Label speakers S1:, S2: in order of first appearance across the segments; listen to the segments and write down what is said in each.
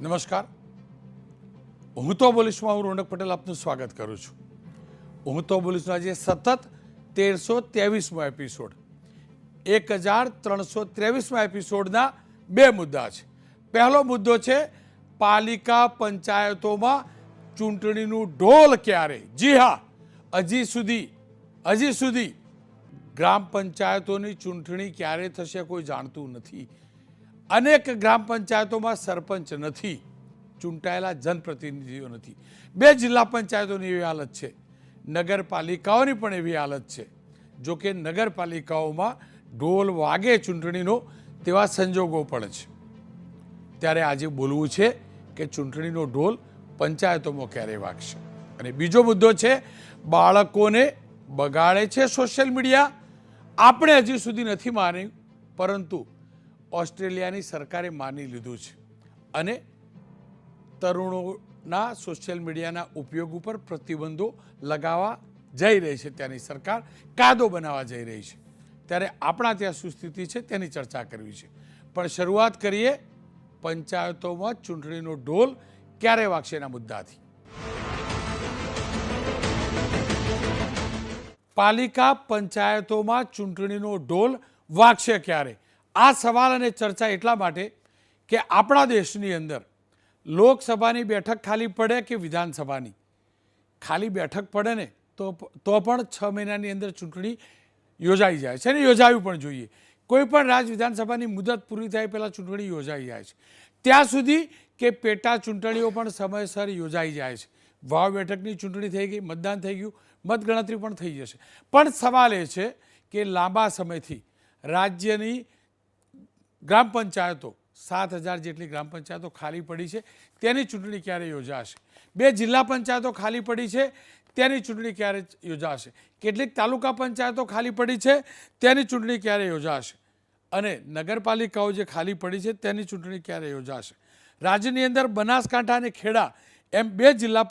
S1: નમસ્કાર. હું તો બોલીશમાં હું રોનક પટેલ આપનું સ્વાગત કરું છું. હું તો બોલીશનો આજે સતત તેરસો ત્રેવીસમો એપિસોડ એક હજાર ત્રણસો ત્રેવીસમા એપિસોડના બે મુદ્દા છે. પહેલો મુદ્દો છે, પાલિકા પંચાયતોમાં ચૂંટણીનું ઢોલ ક્યારે? જી હા, હજી સુધી હજી સુધી ગ્રામ પંચાયતોની ચૂંટણી ક્યારે થશે કોઈ જાણતું નથી. અનેક ગ્રામ પંચાયતોમાં સરપંચ નથી, ચૂંટાયેલા જનપ્રતિનિધિઓ નથી. બે જિલ્લા પંચાયતોની એવી હાલત છે. નગરપાલિકાઓની પણ એવી હાલત છે. જો કે નગરપાલિકાઓમાં ઢોલ વાગે ચૂંટણીનો તેવા સંજોગો પણ છે. ત્યારે આજે બોલવું છે કે ચૂંટણીનો ઢોલ પંચાયતોમાં ક્યારે વાગશે? અને બીજો મુદ્દો છે, બાળકોને બગાડે છે સોશિયલ મીડિયા. આપણે હજી સુધી નથી માન્યું, પરંતુ ઓસ્ટ્રેલિયાની સરકારે માની લીધું છે. અને તરુણોના સોશિયલ મીડિયાના ઉપયોગ ઉપર પ્રતિબંધો લગાવવા જઈ રહી છે ત્યાંની સરકાર, કાયદો બનાવવા જઈ રહી છે. ત્યારે આપણા ત્યાં શું સ્થિતિ છે તેની ચર્ચા કરવી છે. પણ શરૂઆત કરીએ પંચાયતોમાં ચૂંટણીનો ઢોલ ક્યારે વાગશે એના મુદ્દાથી. પાલિકા પંચાયતોમાં ચૂંટણીનો ઢોલ વાગશે ક્યારે? આ સવાલ અને ચર્ચા એટલા માટે કે આપણા દેશની અંદર લોકસભાની બેઠક ખાલી પડે કે વિધાનસભાની? ખાલી બેઠક પડે ને તો તો પણ છ મહિનાની અંદર ચૂંટણી યોજાઈ જાય છે અને યોજાવી પણ જોઈએ. કોઈ પણ રાજ વિધાનસભાની મુદત પૂરી થાય પહેલાં ચૂંટણી યોજાઈ જાય છે. ત્યાં સુધી કે પેટા ચૂંટણીઓ પણ સમયસર યોજાઈ જાય છે. વાવ બેઠકની ચૂંટણી થઈ ગઈ, મતદાન થઈ ગયું, મતગણતરી પણ થઈ જશે. પણ સવાલ એ છે કે લાંબા સમયથી રાજ્યની ગ્રામ પંચાયતો, સાત હજાર જેટલી ગ્રામ પંચાયતો ખાલી પડી છે, તેની ચૂંટણી ક્યારે યોજાશે? બે જિલ્લા પંચાયતો ખાલી પડી છે, તેની ચૂંટણી ક્યારે યોજાશે? કેટલીક તાલુકા પંચાયતો ખાલી પડી છે, તેની ચૂંટણી ક્યારે યોજાશે? અને નગરપાલિકાઓ જે ખાલી પડી છે, તેની ચૂંટણી ક્યારે યોજાશે? રાજ્યની અંદર બનાસકાંઠા અને ખેડા એમ બે જિલ્લા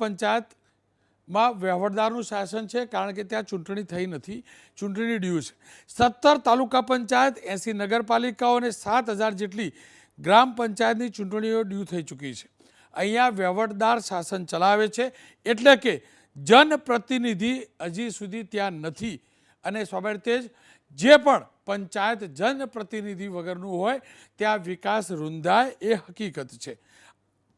S1: પંચાયતમાં વહીવટદારનું શાસન છે, કારણ કે ત્યાં ચૂંટણી થઈ નથી ચૂંટણી ડ્યુ છે. સત્તર તાલુકા પંચાયત, એંસી નગરપાલિકાઓ અને સાત હજાર જેટલી ગ્રામ પંચાયતની ચૂંટણીઓ ડ્યુ થઈ ચૂકી છે. અહીંયા વહીવટદાર શાસન ચલાવે છે, એટલે કે જનપ્રતિનિધિ હજી સુધી ત્યાં નથી. અને સ્વાભાવિક જ જે પણ પંચાયત જનપ્રતિનિધિ વગરનું હોય, ત્યાં વિકાસ રૂંધાય એ હકીકત છે.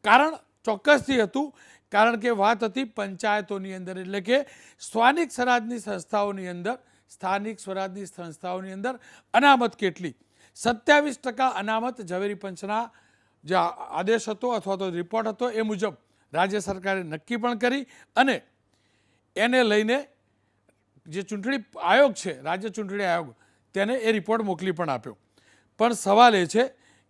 S1: કારણ ચોક્કસથી હતું કારણ કે વાત હતી પંચાયતોની અંદર, એટલે કે સ્થાનિક સ્વરાજની સંસ્થાઓની અંદર, સ્થાનિક સ્વરાજની સંસ્થાઓની અંદર અનામત કેટલી? સત્યાવીસ ટકા અનામત ઝવેરી પંચના જે આદેશ હતો અથવા તો રિપોર્ટ હતો એ મુજબ રાજ્ય સરકારે નક્કી પણ કરી અને એને લઈને જે ચૂંટણી આયોગ છે, રાજ્ય ચૂંટણી આયોગ, તેને એ રિપોર્ટ મોકલી પણ આપ્યો. પણ સવાલ એ છે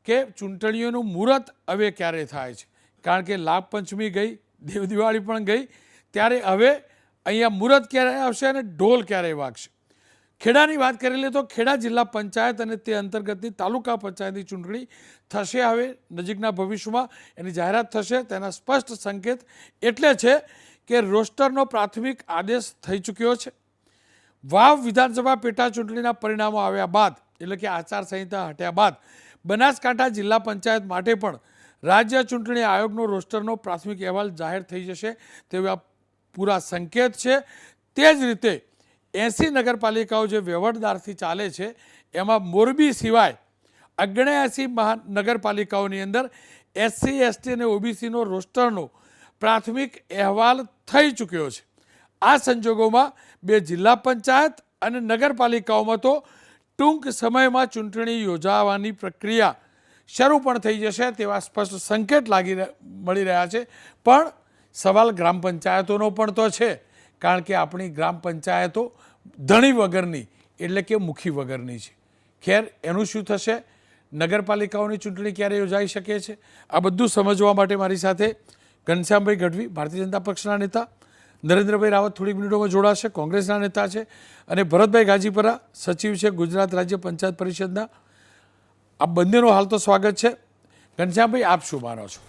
S1: કે ચૂંટણીઓનું મુહૂર્ત હવે ક્યારે થાય છે? કારણ કે લાભ પંચમી ગઈ દેવ દિવાળી પણ ગઈ. ત્યારે હવે અહીંયા મુહૂર્ત ક્યારે આવશે અને ઢોલ ક્યારે વાગશે? ખેડાની વાત કરી લે તો ખેડા જિલ્લા પંચાયત અને તે અંતર્ગતની તાલુકા પંચાયતની ચૂંટણી થશે હવે નજીકના ભવિષ્યમાં. એની જાહેરાત થશે, તેના સ્પષ્ટ સંકેત એટલે છે કે રોસ્ટરનો પ્રાથમિક આદેશ થઈ ચૂક્યો છે. વાવ વિધાનસભા પેટા ચૂંટણીના પરિણામો આવ્યા બાદ, એટલે કે આચારસંહિતા હટ્યા બાદ, બનાસકાંઠા જિલ્લા પંચાયત માટે પણ રાજ્ય ચૂંટણી આયોગનો રોસ્ટરનો પ્રાથમિક અહેવાલ જાહેર થઈ જશે તેવા પૂરા સંકેત છે. તે જ રીતે એંસી નગરપાલિકાઓ જે વહીવટદારથી ચાલે છે, એમાં મોરબી સિવાય અગ્નેયાસી મહાનગરપાલિકાઓની અંદર એસસી, એસટી અને ઓબીસીનો રોસ્ટરનો પ્રાથમિક અહેવાલ થઈ ચૂક્યો છે. આ સંજોગોમાં બે જિલ્લા પંચાયત અને નગરપાલિકાઓમાં તો ટૂંક સમયમાં ચૂંટણી યોજાવાની પ્રક્રિયા શરૂ પણ થઈ જશે તેવા સ્પષ્ટ સંકેત લાગી મળી રહ્યા છે. પણ સવાલ ગ્રામ પંચાયતોનો પણ તો છે, કારણ કે આપણી ગ્રામ પંચાયતો ધણી વગરની, એટલે કે મુખી વગરની છે. ખેર, એનું શું થશે? નગરપાલિકાઓની ચૂંટણી ક્યારે યોજાઈ શકે છે? આ બધું સમજવા માટે મારી સાથે ઘનશ્યામભાઈ ગઢવી, ભારતીય જનતા પક્ષના નેતા, નરેન્દ્રભાઈ રાવત થોડીક મિનિટોમાં જોડાશે, કોંગ્રેસના નેતા છે, અને ભરતભાઈ ગાજીપરા, સચિવ છે ગુજરાત રાજ્ય પંચાયત પરિષદના આ બંનેનો હાલ તો સ્વાગત છે. ઘનશ્યામભાઈ, આપ શું માનો છો?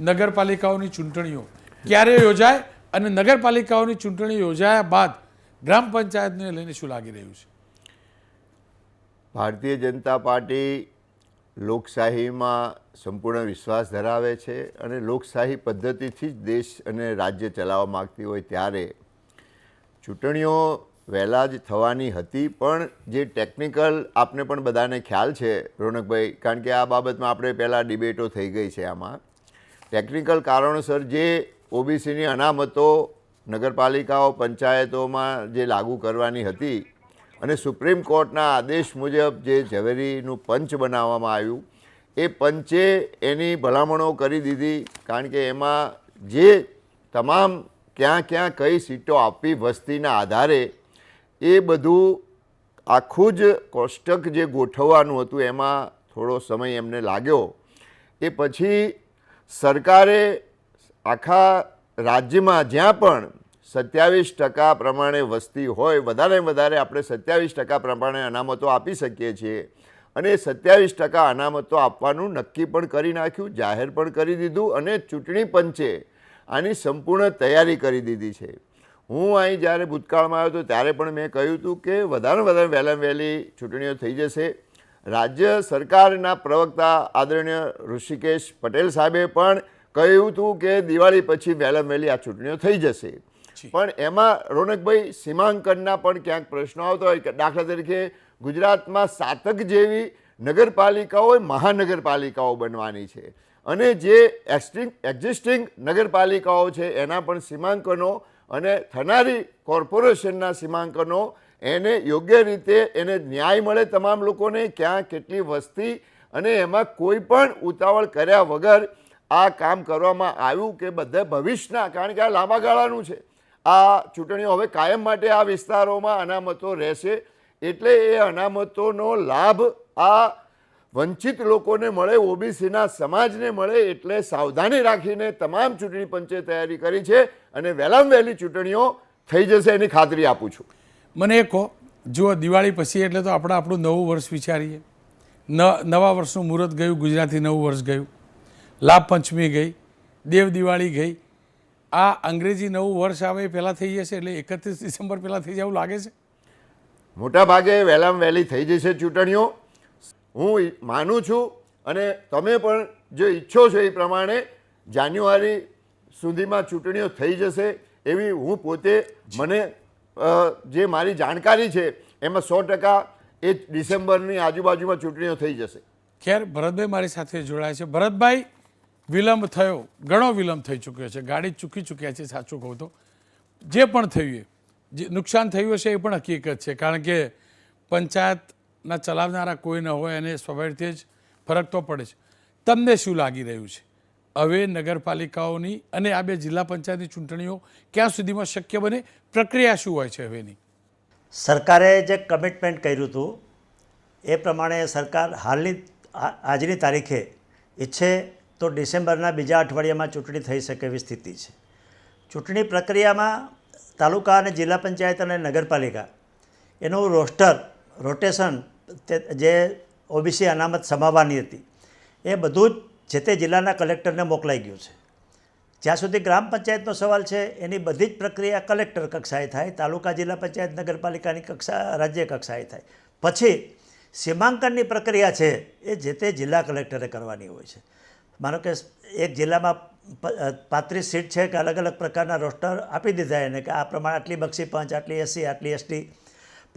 S1: નગરપાલિકાઓની ચૂંટણીઓ ક્યારે યોજાય અને નગરપાલિકાઓની ચૂંટણી યોજાયા બાદ ગ્રામ પંચાયતને લઈને શું લાગી રહ્યું છે?
S2: ભારતીય જનતા પાર્ટી લોકશાહીમાં સંપૂર્ણ વિશ્વાસ ધરાવે છે અને લોકશાહી પદ્ધતિથી જ દેશ અને રાજ્ય ચલાવવા માગતી હોય ત્યારે ચૂંટણીઓ વહેલા જ થવાની હતી, પણ જે ટેકનિકલ આપને પણ બધાને ખ્યાલ છે, રોનકભાઈ, કારણ કે આ બાબતમાં આપણે પહેલાં ડિબેટો થઈ ગઈ છે આમાં. ટેકનિકલ કારણોસર જે ઓબીસીની અનામતો નગરપાલિકાઓ, પંચાયતોમાં જે લાગુ કરવાની હતી અને સુપ્રીમ કોર્ટના આદેશ મુજબ જે ઝવેરીનું પંચ બનાવવામાં આવ્યું, એ પંચે એની ભલામણો કરી દીધી, કારણ કે એમાં જે તમામ ક્યાં ક્યાં કઈ સીટો આપવી વસ્તીના આધારે એ બધું આખું જ કોષ્ટક જે ગોઠવવાનું હતું, એમાં થોડો સમય એમને લાગ્યો. એ પછી સરકારે આખા રાજ્યમાં જ્યાં પણ સત્યાવીસ ટકા પ્રમાણે વસ્તી હોય, વધારે વધારે આપણે સત્યાવીસ ટકા પ્રમાણે અનામતો આપી શકીએ છીએ. અને સત્યાવીસ ટકા અનામતો આપવાનું નક્કી પણ કરી નાખ્યું, જાહેર પણ કરી દીધું અને ચૂંટણી પંચે આની સંપૂર્ણ તૈયારી કરી દીધી છે. હું અહીં જ્યારે ભૂતકાળમાં આવ્યો હતો ત્યારે પણ મેં કહ્યું હતું કે વધારે વધારે વહેલામાં વહેલી ચૂંટણીઓ થઈ જશે. રાજ્ય સરકારના પ્રવક્તા આદરણીય ઋષિકેશ પટેલ સાહેબે પણ કહ્યું હતું કે દિવાળી પછી વહેલામાં વહેલી આ ચૂંટણીઓ થઈ જશે. પણ એમાં રોનકભાઈ સીમાંકનના પણ ક્યાંક પ્રશ્નો આવતો હોય દાખલા તરીકે ગુજરાતમાં સાતક જેવી નગરપાલિકાઓ મહાનગરપાલિકાઓ બનવાની છે અને જે એક્સ્ટિંગ એક્ઝિસ્ટિંગ નગરપાલિકાઓ છે એના પણ સીમાંકનો અને થનારી કોર્પોરેશનના સીમાંકનો એને યોગ્ય રીતે એને ન્યાય મળે તમામ લોકોને ક્યાં કેટલી વસ્તી અને એમાં કોઈ પણ ઉતાવળ કર્યા વગર આ કામ કરવામાં આવ્યું કે બધા ભવિષ્યના, કારણ કે આ લાંબા ગાળાનું છે. આ ચૂંટણીઓ હવે કાયમ માટે આ વિસ્તારોમાં અનામતો રહેશે. એટલે એ અનામતોનો લાભ આ વંચિત લોકોને મળે ઓબીસીના સમાજને મળે એટલે સાવધાની રાખીને તમામ ચૂંટણી પંચે તૈયારી કરી છે અને વહેલામાં વહેલી ચૂંટણીઓ થઈ જશે એની ખાતરી આપું છું.
S1: મને એ કહો જુઓ દિવાળી પછી એટલે તો આપણે આપણું નવું વર્ષ વિચારીએ. ન નવા વર્ષનું મુહૂર્ત ગયું ગુજરાતી નવું વર્ષ ગયું. લાભ પંચમી ગઈ દેવ દિવાળી ગઈ. આ અંગ્રેજી નવું વર્ષ આવે એ પહેલાં થઈ જશે એટલે એકત્રીસ ડિસેમ્બર પહેલાં થઈ જાય એવું લાગે છે?
S2: મોટા ભાગે વહેલામાં વહેલી થઈ જશે ચૂંટણીઓ. હું માનું છું અને તમે પણ જે ઈચ્છો છો એ પ્રમાણે જાન્યુઆરી સુધીમાં ચૂંટણીઓ થઈ જશે એવી હું પોતે મને જે મારી જાણકારી છે એમાં સો ટકા એ ડિસેમ્બરની આજુબાજુમાં ચૂંટણીઓ થઈ જશે.
S1: ખેર, ભરતભાઈ મારી સાથે જોડાય છે. ભરતભાઈ, વિલંબ થયો. ઘણો વિલંબ થઈ ચૂક્યો છે. ગાડી ચૂકી ચૂક્યા છે, સાચું કહું તો. જે પણ થયું જે નુકસાન થયું હશે એ પણ હકીકત છે. કારણ કે પંચાયતના ચલાવનારા કોઈ ન હોય અને સ્વાભાવિક જ ફરક તો પડે છે. તમને શું લાગી રહ્યું છે? હવે નગરપાલિકાઓની અને આ બે જિલ્લા પંચાયતની ચૂંટણીઓ ક્યાં સુધીમાં શક્ય બને? પ્રક્રિયા શું હોય છે હવેની
S3: સરકારે જે કમિટમેન્ટ કર્યું હતું, એ પ્રમાણે સરકાર હાલની આજની તારીખે ઈચ્છે તો ડિસેમ્બરના બીજા અઠવાડિયામાં ચૂંટણી થઈ શકે એવી સ્થિતિ છે. ચૂંટણી પ્રક્રિયામાં તાલુકા અને જિલ્લા પંચાયત અને નગરપાલિકા એનું રોસ્ટર રોટેશન જે ઓબીસી અનામત સમાવવાની હતી, એ બધું જ જે તે જિલ્લાના કલેક્ટરને મોકલાઈ ગયું છે. જ્યાં સુધી ગ્રામ પંચાયતનો સવાલ છે, એની બધી જ પ્રક્રિયા કલેક્ટર કક્ષાએ થાય, તાલુકા જિલ્લા પંચાયત, નગરપાલિકાની કક્ષા, રાજ્ય કક્ષાએ થાય. પછી સીમાંકનની પ્રક્રિયા છે, એ જે તે જિલ્લા કલેક્ટરે કરવાની હોય છે. માનો કે એક જિલ્લામાં પાંત્રીસ સીટ છે કે અલગ અલગ પ્રકારના રોસ્ટર આપી દીધા એને કે આ પ્રમાણે આટલી બક્ષી પંચ, આટલી એસસી આટલી એસટી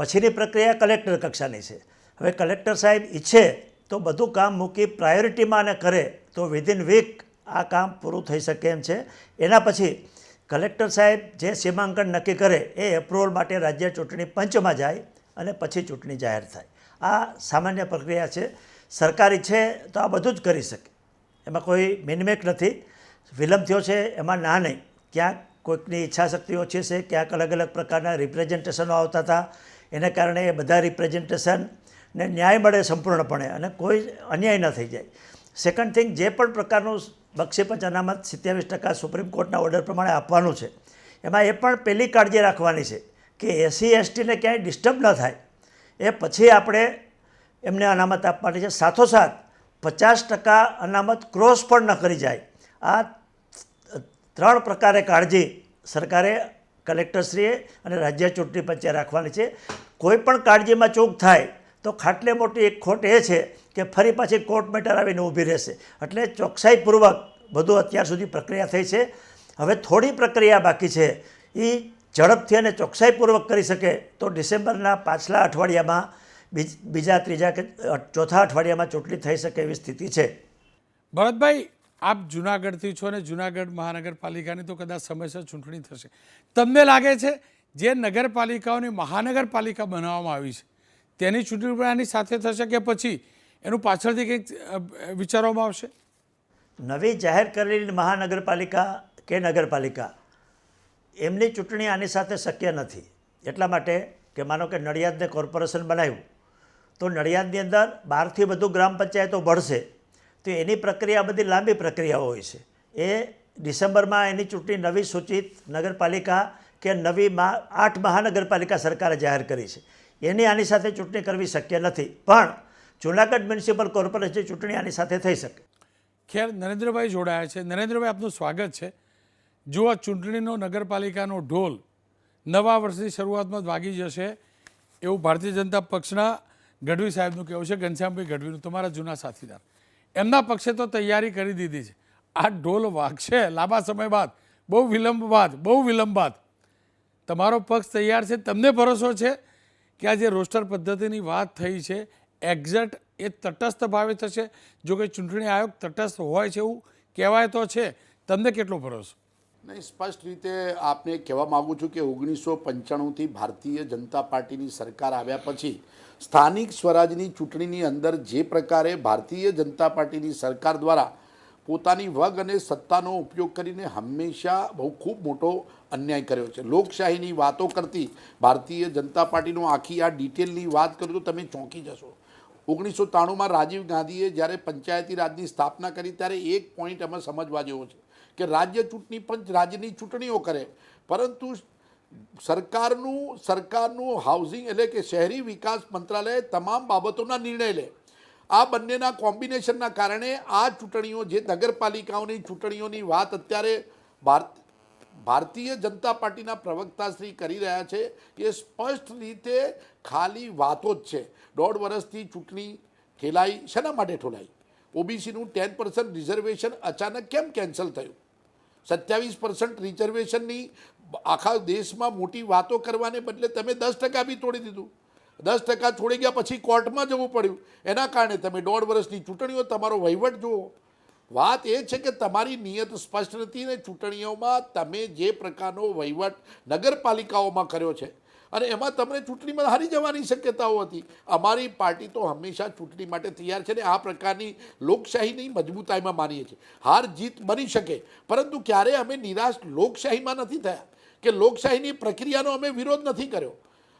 S3: પછીની પ્રક્રિયા કલેક્ટર કક્ષાની છે. હવે કલેક્ટર સાહેબ ઈચ્છે તો બધું કામ મૂકી પ્રાયોરિટીમાં અને કરે તો વિધિન વીક આ કામ પૂરું થઈ શકે એમ છે. એના પછી કલેક્ટર સાહેબ જે સીમાંકન નક્કી કરે એ એપ્રુવલ માટે રાજ્ય ચૂંટણી પંચમાં જાય અને પછી ચૂંટણી જાહેર થાય. આ સામાન્ય પ્રક્રિયા છે. સરકાર ઈચ્છે તો આ બધું જ કરી શકે. એમાં કોઈ મિનમેક નથી. વિલંબ થયો છે એમાં ના નહીં. ક્યાંક કોઈકની ઈચ્છાશક્તિ ઓછી છે, ક્યાંક અલગ અલગ પ્રકારના રિપ્રેઝન્ટેશનો આવતા હતા એને કારણે એ બધા રિપ્રેઝન્ટેશનને ન્યાય મળે સંપૂર્ણપણે અને કોઈ અન્યાય ન થઈ જાય. સેકન્ડ થિંગ જે પણ પ્રકારનું બક્ષીપંચ અનામત સિત્યાવીસ ટકા સુપ્રીમ કોર્ટના ઓર્ડર પ્રમાણે આપવાનું છે, એમાં એ પણ પહેલી કાળજી રાખવાની છે કે એસસી એસટીને ક્યાંય ડિસ્ટર્બ ન થાય. એ પછી આપણે એમને અનામત આપવાની છે. સાથોસાથ, પચાસ ટકા અનામત ક્રોસ પણ ન કરી જાય. આ ત્રણ પ્રકારે કાળજી સરકારે કલેક્ટરશ્રીએ અને રાજ્ય ચૂંટણી પંચે રાખવાની છે. કોઈ પણ કાળજીમાં ચૂક થાય તો ખાટલે મોટી એક ખોટ એ છે કે ફરી પાછી કોર્ટ મેટર આવીને ઊભી રહેશે. એટલે ચોકસાઈપૂર્વક બધું અત્યાર સુધી પ્રક્રિયા થઈ છે. હવે થોડી પ્રક્રિયા બાકી છે. એ ઝડપથી અને ચોકસાઈપૂર્વક કરી શકે તો ડિસેમ્બરના પાછલા અઠવાડિયામાં બીજ- બીજા, ત્રીજા કે ચોથા અઠવાડિયામાં ચૂંટણી થઈ શકે એવી સ્થિતિ છે.
S1: ભરતભાઈ આપ જુનાગઢથી છો અને જુનાગઢ મહાનગરપાલિકાની તો કદાચ સમયસર ચૂંટણી થશે. તમને લાગે છે જે નગરપાલિકાઓની મહાનગરપાલિકા બનાવવામાં આવી છે, તેની ચૂંટણી પણ આની સાથે થશે કે પછી એનું પાછળથી કંઈક વિચારવામાં આવશે?
S3: નવી જાહેર કરેલી મહાનગરપાલિકા કે નગરપાલિકા, એમની ચૂંટણી આની સાથે શક્ય નથી. એટલા માટે કે માનો કે નડિયાદને કોર્પોરેશન બનાવ્યું, તો નડિયાદની અંદર બારથી વધુ ગ્રામ પંચાયતો ભળશે. તો એની પ્રક્રિયા બધી લાંબી પ્રક્રિયાઓ હોય છે. એ ડિસેમ્બરમાં એની ચૂંટણી નવી સૂચિત નગરપાલિકા કે નવી આઠ મહાનગરપાલિકા સરકારે જાહેર કરી છે. એની આની સાથે ચૂંટણી કરવી શક્ય નથી. પણ જૂનાગઢ મ્યુનિસિપલ કોર્પોરેશન ચૂંટણી આની સાથે થઈ શકે.
S1: ખેર, નરેન્દ્રભાઈ જોડાયા છે. નરેન્દ્રભાઈ, આપનું સ્વાગત છે. જો આ ચૂંટણીનો નગરપાલિકાનો ઢોલ નવા વર્ષની શરૂઆતમાં જ વાગી જશે એવું ભારતીય જનતા પક્ષના ગઢવી સાહેબનું કહેવું છે. ઘનશ્યામભાઈ ગઢવીનું, તમારા જૂના સાથીદાર. એમના પક્ષે તો તૈયારી કરી દીધી છે. આ ઢોલ વાગશે લાંબા સમય બાદ. બહુ વિલંબ બાદ, બહુ વિલંબ બાદ. તમારો પક્ષ તૈયાર છે, તમને ભરોસો છે કે આ જે રોસ્ટર પદ્ધતિની વાત થઈ છે, એક્ઝેક્ટ એ તટસ્થ ભાવે થશે. જો કે ચૂંટણી આયોગ તટસ્થ હોય છે એવું કહેવાય તો છે. તમને કેટલો ભરોસો?
S4: નહીં, સ્પષ્ટ રીતે આપને કહેવા માગું છું કે ઓગણીસો પંચાણુંથી ભારતીય જનતા પાર્ટીની સરકાર આવ્યા પછી સ્થાનિક સ્વરાજની ચૂંટણીની અંદર જે પ્રકારે ભારતીય જનતા પાર્ટીની સરકાર દ્વારા પોતાની વગ અને સત્તાનો ઉપયોગ કરીને હંમેશા બહુ ખૂબ મોટો અન્યાય કર્યો છે. લોકશાહીની વાતો કરતી ભારતીય જનતા પાર્ટીનો આખી આ ડિટેલની વાત કરું તો તમે ચોંકી જશો. ઓગણીસો ત્રાણુંમાં રાજીવ ગાંધીએ જ્યારે પંચાયતી રાજની સ્થાપના કરી ત્યારે એક પોઈન્ટ અમે સમજવા જેવો છે. કે રાજ્ય ચૂંટણી પંચ રાજ્યની ચૂંટણીઓ કરે. પરંતુ સરકારનું સરકારનું હાઉસિંગ એટલે કે શહેરી વિકાસ મંત્રાલય તમામ બાબતોના નિર્ણય લે. આ બંનેના કોમ્બિનેશનના કારણે આ ચૂંટણીઓ જે નગરપાલિકાઓની ચૂંટણીઓની વાત અત્યારે ભારત ભારતીય જનતા પાર્ટીના પ્રવક્તાશ્રી કરી રહ્યા છે એ સ્પષ્ટ રીતે ખાલી વાતો જ છે. દોઢ વર્ષથી ચૂંટણી ઠેલાઈ શેના માટે ઠોલાઈ? ઓબીસીનું ટેન પર્સન્ટ રિઝર્વેશન અચાનક કેમ કેન્સલ થયું? સત્યાવીસ પર્સન્ટ રિઝર્વેશનની આખા દેશમાં મોટી વાતો કરવાને બદલે તમે દસ ટકા બી તોડી દીધું. દસ ટકા છોડી ગયા પછી કોર્ટમાં જવું પડ્યું. એના કારણે તમે દોઢ વર્ષની ચૂંટણીઓ, તમારો વહીવટ જુઓ. વાત એ છે કે તમારી નિયત સ્પષ્ટ નથી ને ચૂંટણીઓમાં તમે જે પ્રકારનો વહીવટ નગરપાલિકાઓમાં કર્યો છે અને એમાં તમને ચૂંટણીમાં હારી જવાની શક્યતાઓ હતી. અમારી પાર્ટી તો હંમેશા ચૂંટણી માટે તૈયાર છે ને આ પ્રકારની લોકશાહીની મજબૂતાઈમાં માનીએ છીએ. હાર જીત બની શકે, પરંતુ ક્યારેય અમે નિરાશ લોકશાહીમાં નથી થયા? કે લોકશાહીની પ્રક્રિયાનો અમે વિરોધ નથી કર્યો?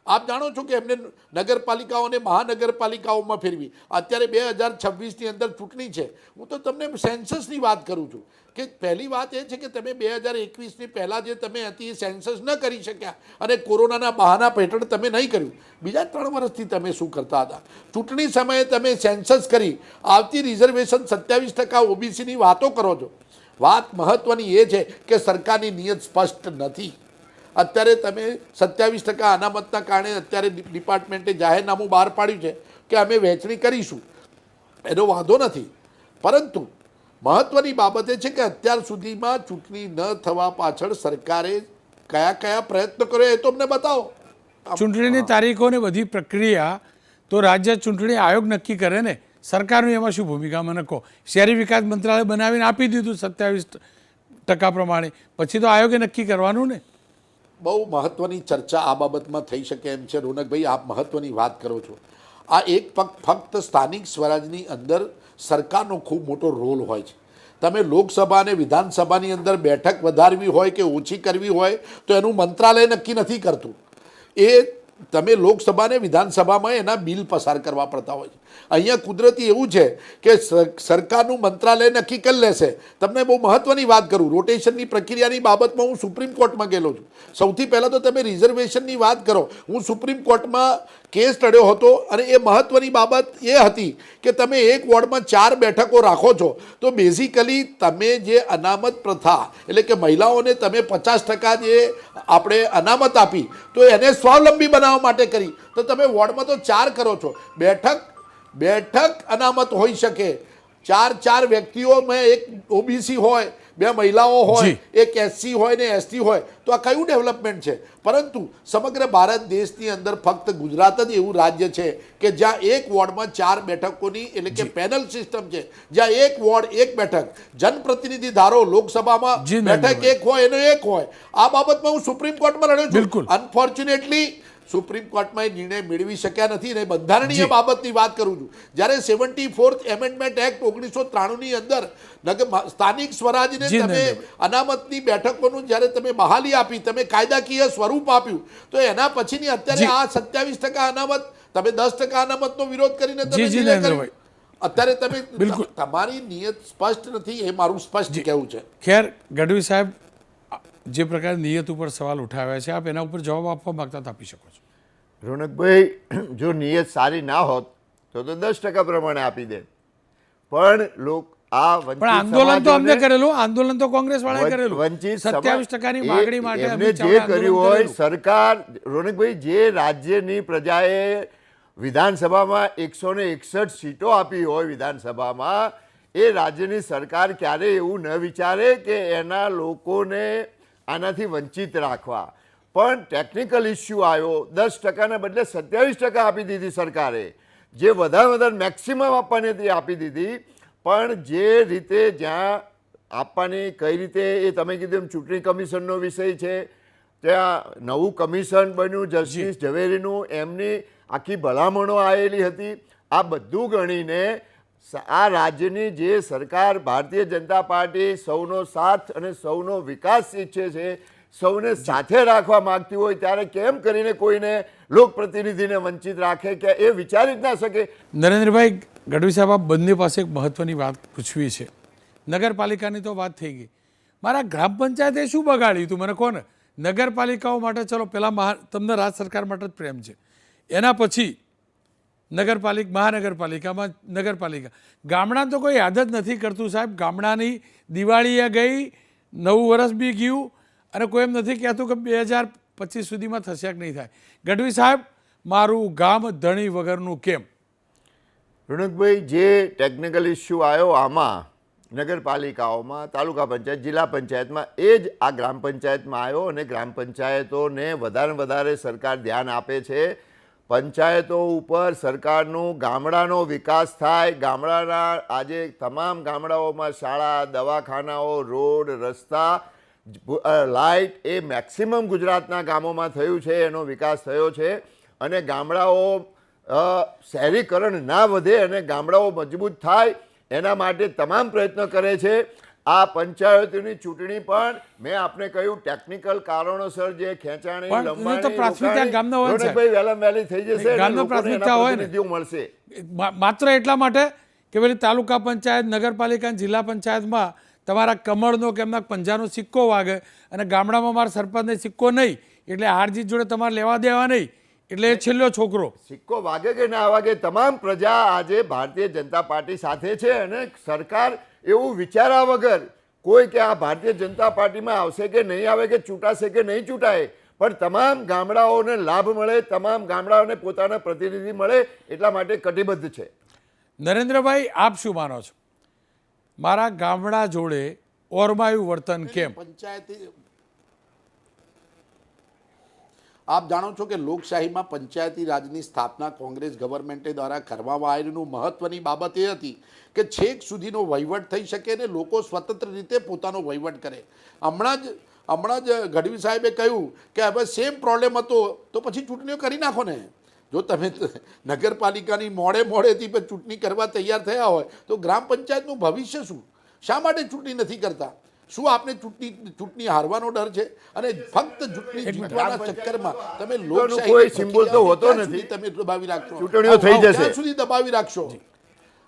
S4: આપ જાણો છો કે એમને નગરપાલિકાઓને મહાનગરપાલિકાઓમાં ફેરવી. અત્યારે બે હજાર છવ્વીસની અંદર ચૂંટણી છે. હું તો તમને સેન્સસની વાત કરું છું કે પહેલી વાત એ છે કે તમે બે હજાર એકવીસની પહેલાં જે તમે હતી એ સેન્સસ ન કરી શક્યા અને કોરોનાના બહાના હેઠળ તમે નહીં કર્યું. બીજા ત્રણ વર્ષથી તમે શું કરતા હતા? ચૂંટણી સમયે તમે સેન્સસ કરી આવતી રિઝર્વેશન સત્યાવીસ ટકા ઓબીસીની વાતો કરો છો. વાત મહત્ત્વની એ છે કે સરકારની નિયત સ્પષ્ટ નથી. અત્યારે તમે સત્યાવીસ ટકા અનામતના કારણે અત્યારે ડિપાર્ટમેન્ટે જાહેરનામું બહાર પાડ્યું છે કે અમે વહેંચણી કરીશું. એનો વાંધો નથી. પરંતુ મહત્ત્વની બાબત એ છે કે અત્યાર સુધીમાં ચૂંટણી ન થવા પાછળ સરકારે કયા કયા પ્રયત્નો કર્યો એ તો અમને બતાવો.
S1: ચૂંટણીની તારીખો ને બધી પ્રક્રિયા તો રાજ્ય ચૂંટણી આયોગ નક્કી કરે ને સરકારની એમાં શું ભૂમિકા? મને કહો. શહેરી વિકાસ મંત્રાલય બનાવીને આપી દીધું સત્યાવીસ ટકા પ્રમાણે. પછી તો આયોગે નક્કી કરવાનું ને.
S4: બહુ મહત્ત્વની ચર્ચા આ બાબતમાં થઈ શકે એમ છે. રોનકભાઈ, આપ મહત્ત્વની વાત કરો છો. આ એક ફક્ત સ્થાનિક સ્વરાજની અંદર સરકારનો ખૂબ મોટો રોલ હોય છે. તમે લોકસભા અને વિધાનસભાની અંદર બેઠક વધારવી હોય કે ઓછી કરવી હોય તો એનું મંત્રાલય નક્કી નથી કરતું. એ તમે લોકસભા અને વિધાનસભામાં એના બિલ પસાર કરવા પડતા હોય છે. અહીંયા કુદરતી એવું છે કે સર- સરકારનું મંત્રાલય નક્કી કરી લેશે. તમને બહુ મહત્ત્વની વાત કરું. રોટેશનની પ્રક્રિયાની બાબતમાં હું સુપ્રીમ કોર્ટમાં ગયેલો છું. સૌથી પહેલાં તો તમે રિઝર્વેશનની વાત કરો. હું સુપ્રીમ કોર્ટમાં કેસ લડ્યો હતો અને એ મહત્ત્વની બાબત એ હતી કે તમે એક વોર્ડમાં ચાર બેઠકો રાખો છો. તો બેઝિકલી તમે જે અનામત પ્રથા, એટલે કે મહિલાઓને તમે પચાસ ટકા જે આપણે અનામત આપી, તો એને સ્વાવલંબી બનાવવા માટે કરી. તો તમે વોર્ડમાં તો ચાર કરો છો. બેઠક બેઠક અનામત હોઈ શકે. ચાર ચાર વ્યક્તિઓમાં એક ઓબીસી હોય બે મહિલાઓ હોય એક એસસી હોય ને એસટી હોય તો આ કયું ડેવલપમેન્ટ છે? પરંતુ સમગ્ર ભારત દેશની અંદર ફક્ત ગુજરાત જ એવું રાજ્ય છે કે જ્યાં એક વોર્ડમાં ચાર બેઠકોની એટલે કે પેનલ સિસ્ટમ છે. જ્યાં એક વોર્ડ એક બેઠક. જનપ્રતિનિધિ ધારો લોકસભામાં બેઠક એક હોય એનો એક હોય. આ બાબતમાં હું સુપ્રીમ કોર્ટમાં લડ્યો
S1: બિલકુલ.
S4: છું અનફોર્ચ્યુનેટલી સુપ્રીમ કોર્ટમાં એ નિર્ણય મેળવી શક્યા નથી અને બંધારણીય બાબતની વાત કરું છું. જ્યારે સેવન્ટી ફોર્થ એમેન્ડમેન્ટ એક્ટ ઓગણીસો ત્રાણુંની અંદર સ્થાનિક સ્વરાજને તમે અનામતની બેઠકોનું જ્યારે તમે બહાલી આપી તમે કાયદાકીય સ્વરૂપ આપ્યું તો એના પછીની અત્યારે આ સત્યાવીસ ટકા અનામત તમે દસ ટકા અનામતનો વિરોધ કરીને તમે. અત્યારે તમે
S1: બિલકુલ.
S4: તમારી નિયત સ્પષ્ટ નથી એ મારું સ્પષ્ટ કહેવું છે.
S1: ખેર ગઢવી સાહેબ જે પ્રકારે નિયત ઉપર સવાલ ઉઠાવ્યા છે આપ એના ઉપર જવાબ આપવા માગતા આપી શકો છો.
S2: રોનકભાઈ જો નિયત સારી ના હોત તો તો દસ ટકા પ્રમાણે આપી દે પણ લોક આ
S1: પણ આંદોલન તો અમને કરેલું આંદોલન તો કોંગ્રેસ વાળાએ કરેલું.
S2: વંચિત
S1: સત્યાવીસ ટકાની માગણી માટે
S2: એમને જે કર્યું હોય સરકાર રોનકભાઈ જે રાજ્યની પ્રજાએ વિધાનસભામાં એકસો ને એકસઠ સીટો આપી હોય વિધાનસભામાં એ રાજ્યની સરકાર ક્યારેય એવું ન વિચારે કે એના લોકોને આનાથી વંચિત રાખવા. પણ ટેકનિકલ ઇસ્યુ આવ્યો. દસ ટકાના બદલે સત્યાવીસ ટકા આપી દીધી સરકારે. જે વધારે વધારે મેક્સિમમ આપવાની હતી આપી દીધી. પણ જે રીતે જ્યાં આપવાની કઈ રીતે એ તમે કીધું એમ ચૂંટણી કમિશનનો વિષય છે. ત્યાં નવું કમિશન બન્યું જસ્ટિસ ઝવેરીનું એમની આખી ભલામણો આવેલી હતી. આ બધું ગણીને આ રાજ્યની જે સરકાર ભારતીય જનતા પાર્ટી સૌનો સાથ અને સૌનો વિકાસ ઈચ્છે છે સૌને સાથે રાખવા માંગતી હોય ત્યારે કેમ કરીને કોઈને લોકપ્રતિનિધિને વંચિત રાખે કે એ વિચારી જ ના શકે?
S1: નરેન્દ્રભાઈ, ગઢવી સાહેબ, આપ બંને પાસે એક મહત્વની વાત પૂછવી છે. નગરપાલિકાની તો વાત થઈ ગઈ. મારા ગ્રામ પંચાયતે શું બગાડ્યું હતું? મને કહો ને. નગરપાલિકાઓ માટે ચલો પહેલાં મહા, તમને રાજ સરકાર માટે જ પ્રેમ છે. એના પછી નગરપાલિકા, મહાનગરપાલિકામાં નગરપાલિકા. ગામડા તો કોઈ યાદ જ નથી કરતું સાહેબ. ગામડાની દિવાળીએ ગઈ, નવું વર્ષ બી ગયું અને કોઈ એમ નથી કહેતું કે બે હજાર પચીસ સુધીમાં થશે કે નહીં થાય. ગઢવી સાહેબ, મારું ગામ ધણી વગરનું કેમ?
S2: રુણકભાઈ, જે ટેકનિકલ ઇસ્યુ આવ્યો આમાં, નગરપાલિકાઓમાં, તાલુકા પંચાયત, જિલ્લા પંચાયતમાં, એ જ આ ગ્રામ પંચાયતમાં આવ્યો અને ગ્રામ પંચાયતોને વધારે વધારે સરકાર ધ્યાન આપે છે. પંચાયતો ઉપર સરકારનું ગામડાનો વિકાસ થાય. ગામડાના આજે તમામ ગામડાઓમાં શાળા, દવાખાનાઓ, રોડ, રસ્તા લાઇટ એ મેક્સિમમ ગુજરાતના ગામોમાં થયું છે એનો વિકાસ થયો છે અને ગામડાઓ શહેરીકરણ ના વધે અને ગામડાઓ મજબૂત થાય એના માટે તમામ પ્રયત્ન કરે છે. આ પંચાયતોની ચૂંટણી પણ મેં આપને કહ્યું ટેકનિકલ કારણોસર જે ખેંચાણી
S1: પણ તો પ્રાથમિકતા ગામના હોય છે.
S2: ભાઈ વેલમ વહેલી થઈ જશે
S1: ગામનો પ્રાથમિકતા હોય
S2: મળશે.
S1: માત્ર એટલા માટે કે પેલી તાલુકા પંચાયત નગરપાલિકા જિલ્લા પંચાયતમાં તમારા કમળનો કે એમના પંજાનો સિક્કો વાગે અને ગામડામાં મારા સરપંચને સિક્કો નહીં એટલે હારજીત જોડે તમારે લેવા દેવા નહીં એટલે એ છેલ્લો છોકરો.
S2: સિક્કો વાગે કે ના વાગે તમામ પ્રજા આજે ભારતીય જનતા પાર્ટી સાથે છે અને સરકાર એવું વિચાર્યા વગર કોઈ કે આ ભારતીય જનતા પાર્ટીમાં આવશે કે નહીં આવે કે ચૂંટાશે કે નહીં ચૂંટાય પણ તમામ ગામડાઓને લાભ મળે તમામ ગામડાઓને પોતાના પ્રતિનિધિ મળે એટલા માટે કટિબદ્ધ છે.
S1: નરેન્દ્રભાઈ આપ શું માનો છો? મારા ગામડા જોડે ઓરમાયું વર્તન કેમ?
S4: પંચાયતી આપ જાણો છો કે લોકશાહીમાં પંચાયતી રાજની સ્થાપના કોંગ્રેસ ગવર્મેન્ટે દ્વારા કરવામાં આવેલું મહત્વની બાબત એ હતી કે છેક સુધીનો વહીવટ થઈ શકે ને લોકો સ્વતંત્ર રીતે પોતાનો વહીવટ કરે. હમણાં જ હમણાં જ ગઢવી સાહેબે કહ્યું કે હવે સેમ પ્રોબ્લેમ હતો તો પછી ચૂંટણીઓ કરી નાખો ને. જો તમે નગરપાલિકાની મોડે મોડેથી પણ ચૂંટણી કરવા તૈયાર થયા હોય તો ગ્રામ પંચાયતનું ભવિષ્ય શું? શા માટે ચૂંટણી નથી કરતા? શું આપને ચૂંટણી ચૂંટણી હારવાનો ડર છે? અને ફક્ત ચૂંટણી જીતવાના ચક્કરમાં તમે લોકશાહી
S2: કોઈ symbol તો હોતો નથી.
S4: તમે દબાવી રાખશો?
S2: ચૂંટણીઓ થઈ જશે.
S4: સુધી દબાવી રાખશો?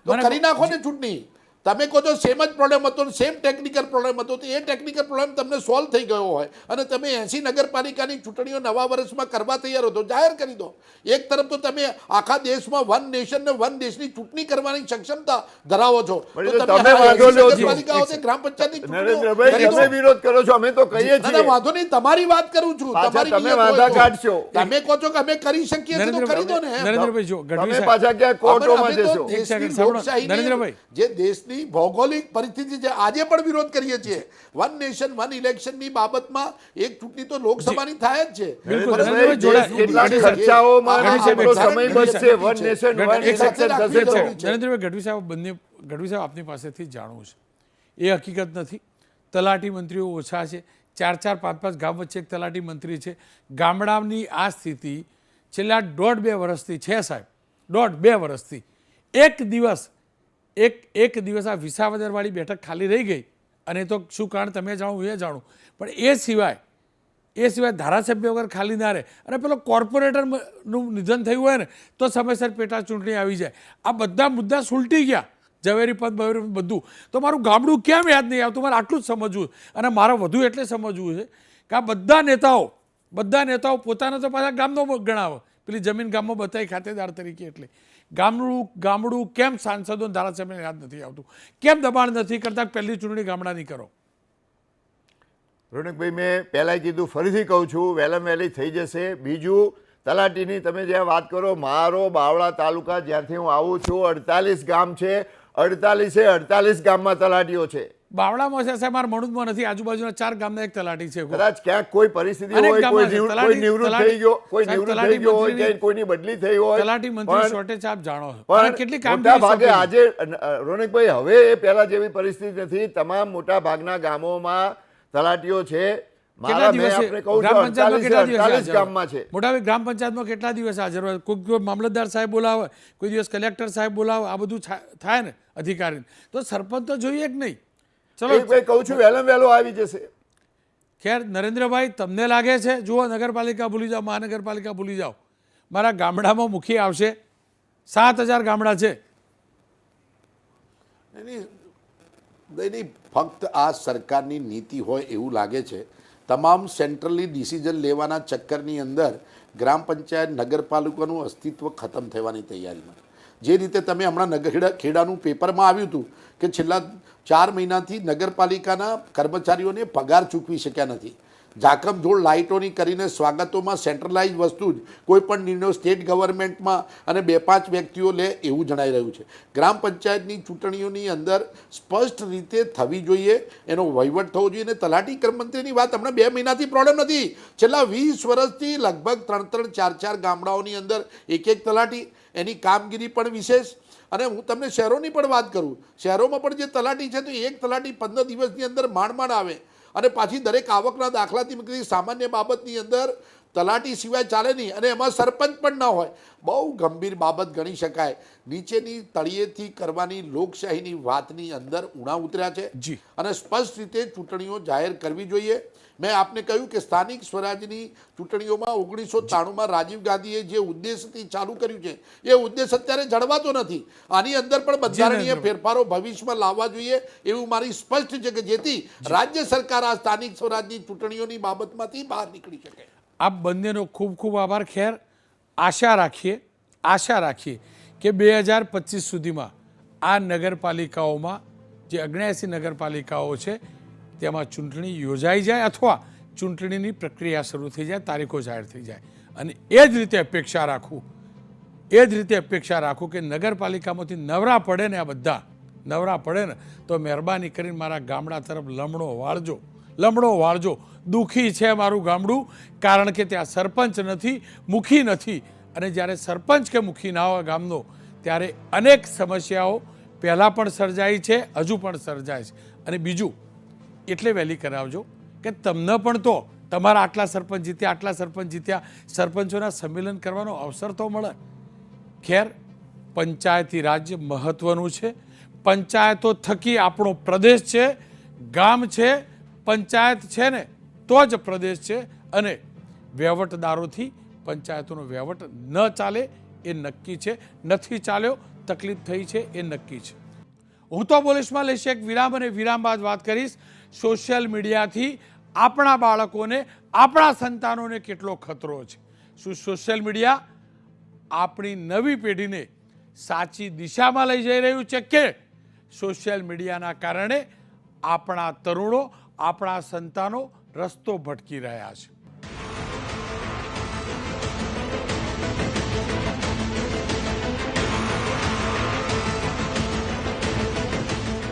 S4: તો કરી નાખો ને ચૂંટણી. તમે કહો છો સેમ જ પ્રોબ્લેમ હતો સેમ ટેકનિકલ પ્રોબ્લેમ હતો તો એ ટેકનિકલ પ્રોબ્લેમ તમને સોલ્વ થઈ ગયો હોય. અને તમે એસી નગરપાલિકાની ચૂંટણીઓ નવા વર્ષમાં કરવા તૈયાર હતો જાહેર કરી દો. એક તરફ તો તમે આખા દેશમાં વન નેશન ને વન દેશની ચૂંટણી કરવાની સક્ષમતા ધરાવો છો.
S2: પણ
S4: તો
S2: એ તો
S4: તમે
S2: તમે
S4: આ
S2: વાંધો
S4: 80
S2: લો છો.
S4: નગરપાલિકાઓ છે, ગ્રામ પંચાયતની
S2: વિરોધ કરો છો અમે તો કહીએ છીએ.
S4: વાંધો નહીં તમારી વાત કરું છું તમારી
S2: તમે વાંધા કાઢશો.
S4: તમે કહો છો કે અમે કરી શકીએ છીએ તો કરી દો ને.
S1: નરેન્દ્રભાઈ જો ગઢવી સાહેબ
S2: પાછા ક્યાં કોર્ટોમાં જશો?
S1: એક
S4: દેશની દેશની ભૌગોલિક પરિસ્થિતિ છે આજે પણ વિરોધ કરીએ છીએ. વન નેશન વન ઇલેક્શનની બાબતમાં એક ચૂંટણી તો લોકસભાની થાય જ છે.
S1: બંને ગઢવી સાહેબ આપની પાસેથી જાણવું છે. એ હકીકત નથી. તલાટી મંત્રીઓ ઓછા છે. ચાર ચાર પાંચ પાંચ ગામ વચ્ચે એક તલાટી મંત્રી છે. ગામડાની આ સ્થિતિ છેલ્લા દોઢ બે વર્ષથી છે સાહેબ. દોઢ બે વર્ષથી. એક દિવસ એક એક દિવસ આ વિસાવદરવાળી બેઠક ખાલી રહી ગઈ અને તો શું કારણ તમે જાણો, હું એ જાણું. પણ એ સિવાય એ સિવાય ધારાસભ્ય વગર ખાલી ના રહે. અને પેલો કોર્પોરેટરનું નિધન થયું હોય ને, તો સમયસર પેટા ચૂંટણી આવી જાય. આ બધા મુદ્દા સુલટી ગયા. ઝવેરી પદ, બવેરી બધું. તો મારું ગામડું કેમ યાદ નહીં આવતું? મારે આટલું જ સમજવું અને મારે વધુ એટલે સમજવું છે કે આ બધા નેતાઓ બધા નેતાઓ પોતાને તો પાછા ગામનો ગણાવે. પેલી જમીન ગામમાં બતાવી ખાતેદાર તરીકે એટલે. ગામડું ગામડું કેમ સાંસદો ધારાસભ્યને યાદ નથી આવતું? કેમ દબાણ નથી કરતા? પહેલી ચૂંટણી ગામડાની કરો.
S2: રોનકભાઈ, મેં પહેલાંય કીધું, ફરીથી કહું છું વહેલામાં વહેલી થઈ જશે. બીજું, તલાટીની તમે જ્યાં વાત કરો, મારો બાવળા તાલુકા, જ્યાંથી હું આવું છું, અડતાલીસ ગામ છે. અડતાલીસે અડતાલીસ ગામમાં તલાટીઓ છે.
S1: બાવળામાં છે સાહેબ મારા મણુદમાં નથી આજુબાજુના ચાર ગામના એક તલાટી છે
S2: કદાચ ક્યાંક કોઈ પરિસ્થિતિ હોય કોઈ કોઈ નિવૃત્ત થઈ ગયો કોઈ નિવૃત્ત થઈ ગયો હોય કે કોઈની બદલી થઈ હોય
S1: તલાટી મંત્રી શોર્ટેજ આપ જાણો છો.
S2: પણ
S1: કેટલી
S2: મોટા
S1: કામગીરી
S2: ભાગે આજે રોનકભાઈ હવે એ પહેલા જેવી પરિસ્થિતિ નથી. તમામ મોટા ભાગના ગામોમાં તલાટીઓ છે.
S1: કેટલા
S2: મારા મેં આપણે કહું
S1: ગ્રામ
S2: છું
S1: પંચાયતમાં કેટલા દિવસ
S2: 48 ગામમાં છે.
S1: હોય? મોટા ભાઈ ગ્રામ પંચાયતમાં કેટલા દિવસ હાજર હોય? કોઈ મામલતદાર સાહેબ બોલાવે કોઈ દિવસ કલેક્ટર સાહેબ બોલાવે આ બધું થાય ને અધિકારી તો સરપંચ તો જોઈએ કે નહીં. ચલો
S2: ભાઈ કહું છું વહેલા વહેલો આવી જશે.
S1: ખેર નરેન્દ્રભાઈ તમને લાગે છે જુઓ નગરપાલિકા ભૂલી જાઓ મહાનગરપાલિકા ભૂલી જાઓ. મારા ગામડામાં મુખી આવશે. સાત હજાર ગામડા છે.
S4: નહીં એની ફક્ત આ સરકારની નીતિ હોય એવું લાગે છે. તમામ સેન્ટ્રલી ડિસિઝન લેવાના ચક્કરની અંદર ગ્રામ પંચાયત નગરપાલિકાનું અસ્તિત્વ ખતમ થવાની તૈયારીમાં. જે રીતે તમે હમણાં નગર ખેડા ખેડાનું પેપરમાં આવ્યું હતું કે છેલ્લા ચાર મહિનાથી નગરપાલિકાના કર્મચારીઓને પગાર ચૂકવી શક્યા નથી. ઝાકમઝોળ લાઇટોની કરીને સ્વાગતોમાં સેન્ટ્રલાઇઝ વસ્તુ જ કોઈપણ નિર્ણયો સ્ટેટ ગવર્મેન્ટમાં અને બે પાંચ વ્યક્તિઓ લે એવું જણાઈ રહ્યું છે. ગ્રામ પંચાયતની ચૂંટણીઓની અંદર સ્પષ્ટ રીતે થવી જોઈએ, એનો વહીવટ થવો જોઈએ અને તલાટી કર્મમંત્રીની વાત હમણાં બે મહિનાથી પ્રોબ્લેમ નથી. છેલ્લા વીસ વર્ષથી લગભગ ત્રણ ત્રણ ચાર ચાર ગામડાઓની અંદર એક એક તલાટી, એની કામગીરી પણ વિશેષ અને હું તમને શહેરોની પણ વાત કરું. શહેરોમાં પણ જે તલાટી છે તો એક તલાટી પંદર દિવસની અંદર માંડ માંડ આવે. અને પાછી દરેક આવકના દાખલાથી નીકળી સામાન્ય બાબતની અંદર તલાટી સિવાય ચાલે નહીં અને એમાં સરપંચ પણ ન હોય. બહુ ગંભીર બાબત ગણી શકાય. નીચેની તળિયેથી કરવાની લોકશાહીની વાતની અંદર ઉણા ઉતર્યા છે.
S1: જી.
S4: અને સ્પષ્ટ રીતે ચૂંટણીઓ જાહેર કરવી જોઈએ. મેં આપને કહ્યું કે સ્થાનિક સ્વરાજની ચૂંટણીઓમાં ઓગણીસો ત્રાણુંમાં રાજીવ ગાંધીએ જે ઉદ્દેશથી ચાલુ કર્યું છે એ ઉદ્દેશ અત્યારે જળવાતો નથી. આની અંદર પણ બંધારણીય ફેરફારો ભવિષ્યમાં લાવવા જોઈએ એવું મારી સ્પષ્ટ છે કે જેથી રાજ્ય સરકાર આ સ્થાનિક સ્વરાજની ચૂંટણીઓની બાબતમાંથી બહાર નીકળી શકે.
S1: આપ બંનેનો ખૂબ ખૂબ આભાર. ખેર આશા રાખીએ આશા રાખીએ કે બે હજાર પચીસ સુધીમાં આ નગરપાલિકાઓમાં જે અગ્નેસી નગરપાલિકાઓ છે તેમાં ચૂંટણી યોજાઈ જાય અથવા ચૂંટણીની પ્રક્રિયા શરૂ થઈ જાય, તારીખો જાહેર થઈ જાય. અને એ જ રીતે અપેક્ષા રાખું, એ જ રીતે અપેક્ષા રાખું કે નગરપાલિકામાંથી નવરા પડે ને આ બધા, નવરા પડે ને, તો મહેરબાની કરીને મારા ગામડા તરફ લમણો વાળજો લમણો વાળજો. દુઃખી છે મારું ગામડું, કારણ કે ત્યાં સરપંચ નથી, મુખી નથી. અને જ્યારે સરપંચ કે મુખી ના હોય ગામનો, ત્યારે અનેક સમસ્યાઓ પહેલાં પણ સર્જાઈ છે, હજુ પણ સર્જાય છે. અને બીજું એટલે વહેલી કરાવજો કે તમને પણ તો તમારા આટલા સરપંચ જીત્યા, આટલા સરપંચ જીત્યા, સરપંચોના સંમેલન કરવાનો અવસર તો મળે. ખેર, પંચાયતી રાજ્ય મહત્વનું છે. પંચાયતો થકી આપણો પ્રદેશ છે, ગામ છે, પંચાયત છે ને, તો જ પ્રદેશ છે અને વહીવટદારોથી પંચાયતોનો વહીવટ ન ચાલે એ નક્કી છે. નથી ચાલ્યો, તકલીફ થઈ છે એ નક્કી છે. હું તો પોલીસમાં લઈશ એક વિરામ અને વિરામ બાદ વાત કરીશ. સોશિયલ મીડિયાથી આપણા બાળકોને, આપણા સંતાનોને કેટલો ખતરો છે. શું સોશિયલ મીડિયા આપણી નવી પેઢીને સાચી દિશામાં લઈ જઈ રહ્યું છે કે સોશિયલ મીડિયાના કારણે આપણા તરુણો, આપણા સંતાનો રસ્તો ભટકી રહ્યા છે?